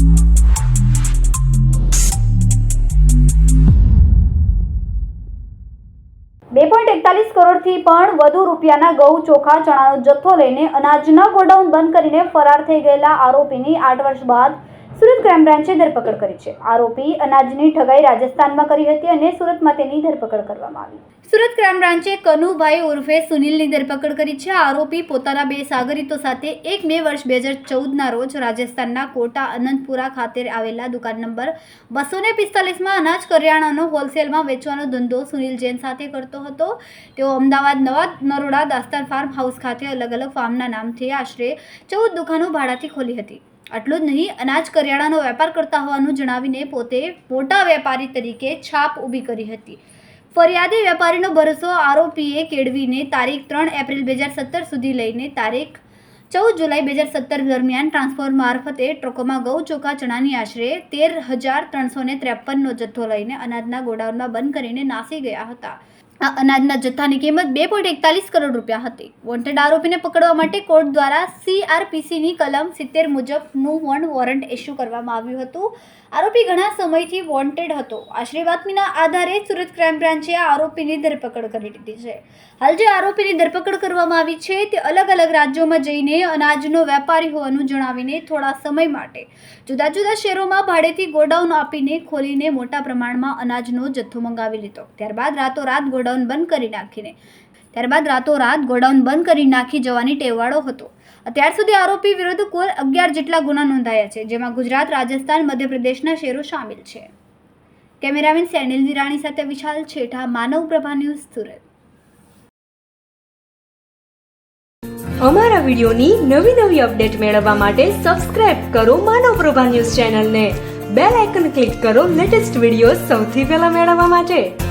બે પોઈન્ટ એકતાલીસ કરોડથી પણ વધુ રૂપિયાના ઘઉં ચોખા ચણાનો જથ્થો લઈને અનાજના ગોડાઉન બંધ કરીને ફરાર થઈ ગયેલા આરોપીની આઠ વર્ષ બાદ સુરત ક્રાઇમ બ્રાન્ચે ધરપકડ કરી છે. આરોપી અનાજની ઠગાઈ રાજસ્થાનમાં કરી હતી અને સુરતમાં તેની ધરપકડ કરવામાં આવી. સુરત ક્રાઇમ બ્રાન્ચે કનુભાઈ ઉર્ફે સુનિલની ધરપકડ કરી છે. આરોપી પોતાના બે સાગરીતો સાથે એક મે વર્ષ બે હજાર ચૌદના રોજ રાજસ્થાનના કોટા અનંતપુરા ખાતે આવેલા દુકાન નંબર બસો ને પિસ્તાલીસમાં અનાજ કરિયાણાનો હોલસેલમાં વેચવાનો ધંધો સુનિલ જૈન સાથે કરતો હતો. તેઓ અમદાવાદ નવા નરોડા, દાસ્તાન ફાર્મ હાઉસ ખાતે અલગ અલગ ફાર્મના નામથી આશરે ચૌદ દુકાનો ભાડાથી ખોલી હતી. આટલું જ નહીં, અનાજ કરિયાણાનો વેપાર કરતા હોવાનું જણાવીને પોતે મોટા વેપારી તરીકે છાપ ઊભી કરી હતી. ફરિયાદી વેપારીનો ભરોસો, આરોપીએ કેળવીને તારીખ ત્રણ એપ્રિલ બે હજાર સત્તર સુધી લઈને તારીખ ચૌદ જુલાઈ બે હજાર સત્તર દરમિયાન ટ્રાન્સફોર મારફતે ટ્રકોમાં ઘઉં ચોખા ચણાની આશરે તેર હજાર ત્રણસો ત્રેપનનો જથ્થો લઈને અનાજના ગોડાઉનમાં બંધ કરીને નાસી ગયા હતા. આ અનાજના જથ્થાની કિંમત બે પોઈન્ટ એકતાલીસ કરોડ રૂપિયા હતી. વોન્ટેડ આરોપીને પકડવા માટે કોર્ટ દ્વારા સીઆરપીસીની કલમ સિત્તેર મુજબનું વોન વોરંટ ઇસ્યુ કરવામાં આવ્યું હતું. આરોપી ઘણા સમયથી વોન્ટેડ હતો. આશરે બાતમીના આધારે સુરત ક્રાઇમ બ્રાન્ચે આ આરોપીની ધરપકડ કરી લીધી છે. હાલ જે આરોપીની ધરપકડ કરવામાં આવી છે તે અલગ અલગ રાજ્યોમાં જઈને અનાજનો વેપારી હોવાનું જણાવીને થોડા સમય માટે જુદા જુદા શહેરોમાં ભાડેથી ગોડાઉન આપીને ખોલીને મોટા પ્રમાણમાં અનાજનો જથ્થો મંગાવી લીધો. ત્યારબાદ રાતોરાત ગોડાઉન બંધ કરી નાખીને. ત્યારબાદ રાતોરાત ગોડાઉન બંધ કરી નાખી જવાની ટેવાળો હતો. અત્યાર સુધી આરોપી વિરુદ્ધ કુલ અગિયાર જેટલા ગુના નોંધાયા છે, જેમાં ગુજરાત, રાજસ્થાન, મધ્યપ્રદેશના શેરો સામેલ છે. કેમેરામેન સેનિલ નિરાણી સાથે વિશાલ છેઠા, માનવ પ્રભા ન્યૂઝ સુરત. અમારા વિડીયોની નવી નવી અપડેટ મેળવવા માટે સબસ્ક્રાઇબ કરો માનવ પ્રભા ન્યૂઝ ચેનલને. બેલ આઇકન ક્લિક કરો લેટેસ્ટ વીડિયો સૌથી પહેલા મેળવવા માટે.